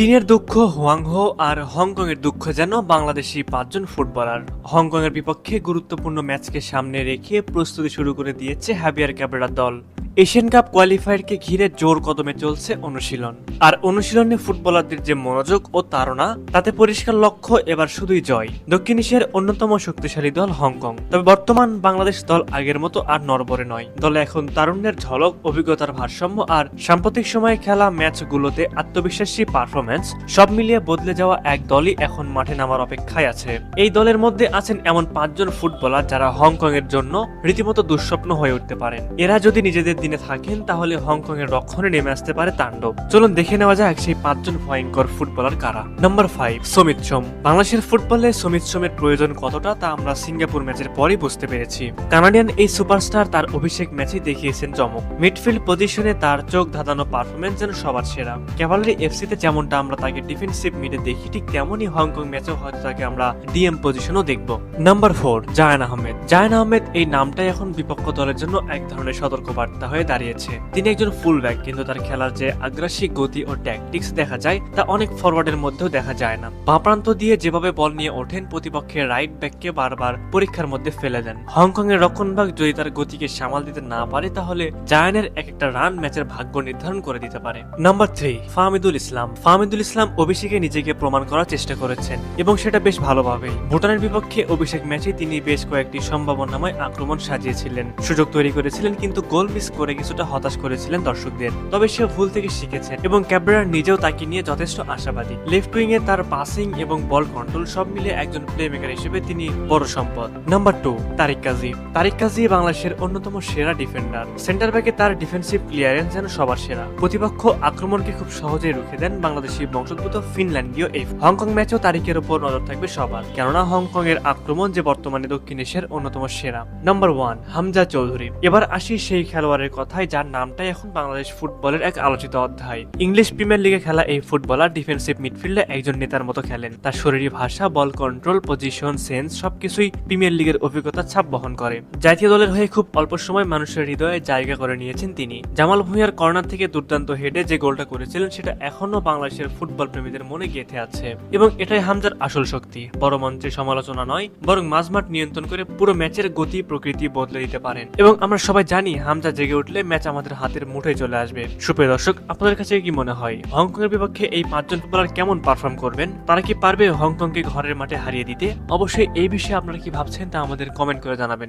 চীনের দুঃখ, হোয়াংহো আর হংকংয়ের দুঃখ যেন বাংলাদেশি পাঁচজন ফুটবলার। হংকংয়ের বিপক্ষে গুরুত্বপূর্ণ ম্যাচকে সামনে রেখে প্রস্তুতি শুরু করে দিয়েছে হ্যাবিয়ার ক্যাবেরার দল। এশিয়ান কাপ কোয়ালিফায়ারকে ঘিরে জোর কদমে চলছে অনুশীলন। আর অনুশীলনে ফুটবলারদের যে মনোযোগ ও তাড়না, তাতে পরিষ্কার লক্ষ্য এবার শুধুই জয়। দক্ষিণ এশিয়ার অন্যতম শক্তিশালী দল হংকং। তবে বর্তমান বাংলাদেশ দল আগের মতো আর নরবরে নয়। দলে এখন তারুণ্যের ঝলক, অভিজ্ঞতার ভারসাম্য আর সাম্প্রতিক সময়ে খেলা ম্যাচগুলোতে আত্মবিশ্বাসী পারফরমেন্স সব মিলিয়ে বদলে যাওয়া এক দলই এখন মাঠে নামার অপেক্ষায় আছে। এই দলের মধ্যে আছেন এমন পাঁচজন ফুটবলার যারা হংকং এর জন্য রীতিমতো দুঃস্বপ্ন হয়ে উঠতে পারেন। এরা যদি নিজেদের দিনে থাকেন, তাহলে হংকং এর রক্ষণে নেমে আসতে পারে তাণ্ডব। চলুন দেখে নেওয়া যাক সেই পাঁচজন ভয়ঙ্কর ফুটবলার কারা। Number five Samit Som. বাংলাদেশের ফুটবলে সমিত সোমের প্রয়োজন কতটা তা আমরা সিঙ্গাপুর ম্যাচের পরই বুঝতে পেরেছি। কানাডিয়ান এই সুপারস্টার তার অভিষেক ম্যাচে দেখিয়েছেন চমক মিডফিল্ড পজিশনে তার চোখ ধাঁধানো পারফরমেন্স যেন সবার সেরা। ক্যাভালারি এফসিতে যেমনটা আমরা তাকে ডিফেন্সিভ মিডে দেখি, ঠিক তেমনই হংকং ম্যাচেও হয়তো তাকে আমরা ডিএম পজিশনও দেখব। Number four Zayan Ahmed. Zayan Ahmed এই নামটাই এখন বিপক্ষ দলের জন্য এক ধরনের সতর্কবার্তা। হয়ে দাঁড়িয়েছে। তিনি একজন ফুল ব্যাক কিন্তু তার খেলার যে আগ্রাসী গতি ও ট্যাকটিক্স দেখা যায়, তা অনেক ফরওয়ার্ডের মধ্যেও দেখা যায় না। বাঁ প্রান্ত দিয়ে যেভাবে বল নিয়ে ওঠেন, প্রতিপক্ষের রাইট ব্যাককে বারবার পরীক্ষার মধ্যে ফেলে দেন। হংকং এর রক্ষণভাগ যদি তার গতিকে সামাল দিতে না পারে, তাহলে জায়ানের এক একটা রান ম্যাচের ভাগ্য নির্ধারণ করে দিতে পারে। Number three Fahmidul Islam. Fahmidul Islam অভিষেকে নিজেকে প্রমাণ করার চেষ্টা করেছেন, এবং সেটা বেশ ভালোভাবেই। ভুটানের বিপক্ষে অভিষেক ম্যাচে তিনি বেশ কয়েকটি সম্ভাবনাময় আক্রমণ সাজিয়েছিলেন। সুযোগ তৈরি করেছিলেন, কিন্তু গোল মিস করে কিছুটা হতাশ করেছিলেন দর্শকদের। তবে সে ভুল থেকে শিখেছেন এবং ক্যাব্রার নিজেও তাকে নিয়ে যথেষ্ট আশাবাদী। লেফট উইং এ তার পাসিং এবং বল কন্ট্রোল সব মিলে একজন প্লে মেকার হিসেবে তিনি বড় সম্পদ। Number two Tariq Kazi. তারিক কাজী বাংলাদেশের অন্যতম সেরা ডিফেন্ডার সেন্টার ব্যাকে তার ডিফেন্সিভ ক্লিয়ারেন্স যেন সবার সেরা। প্রতিপক্ষ আক্রমণকে খুব সহজেই রুখে দেন বাংলাদেশি বংশোদ্ভূত ফিনল্যান্ডীয় এই হংকং ম্যাচেও তারিখের উপর নজর থাকবে সবার। কেননা হংকং এর আক্রমণ যে বর্তমানে দক্ষিণ এশিয়ার অন্যতম সেরা। Number one Hamza Chowdhury. এবার আসি সেই খেলোয়াড়ের কথায় যার নামটাই এখন বাংলাদেশ ফুটবলের এক আলোচিত অধ্যায়। ইংলিশ প্রিমিয়ার লিগে খেলা এই ফুটবলার ডিফেন্সিভ মিডফিল্ডে একজন নেতার মতো খেলেন। তার শরীরী ভাষা, বল কন্ট্রোল, পজিশন, সেন্স সবকিছুই প্রিমিয়ার লিগের অভিজ্ঞতা ছাপ বহন করে। জাতীয় দলের হয়ে খুব অল্প সময় মানুষের হৃদয়ে জায়গা করে নিয়েছেন তিনি। জামাল ভুঁইয়ার কর্নার থেকে দুর্দান্ত হেডে যে গোলটা করেছিলেন, সেটা এখনও বাংলাদেশের ফুটবল প্রেমীদের মনে গেঁথে আছে। এবং এটাই হামজার আসল শক্তি। বড় মঞ্চে সমালোচনা নয়, বরং মাঝমাঠ নিয়ন্ত্রণ করে পুরো ম্যাচের গতি প্রকৃতি বদলে দিতে পারেন। এবং আমরা সবাই জানি, হামজা জেগে উঠলে ম্যাচ আমাদের হাতের মুঠে চলে আসবে। সুপ্রিয় দর্শক, আপনাদের কাছে কি মনে হয়? হংকং এর বিপক্ষে এই পাঁচজন ফুটবলার কেমন পারফর্ম করবেন? তারা কি পারবে হংকংকে ঘরের মাঠে হারিয়ে দিতে? অবশ্যই এই বিষয়ে আপনারা কি ভাবছেন তা আমাদের কমেন্ট করে জানাবেন।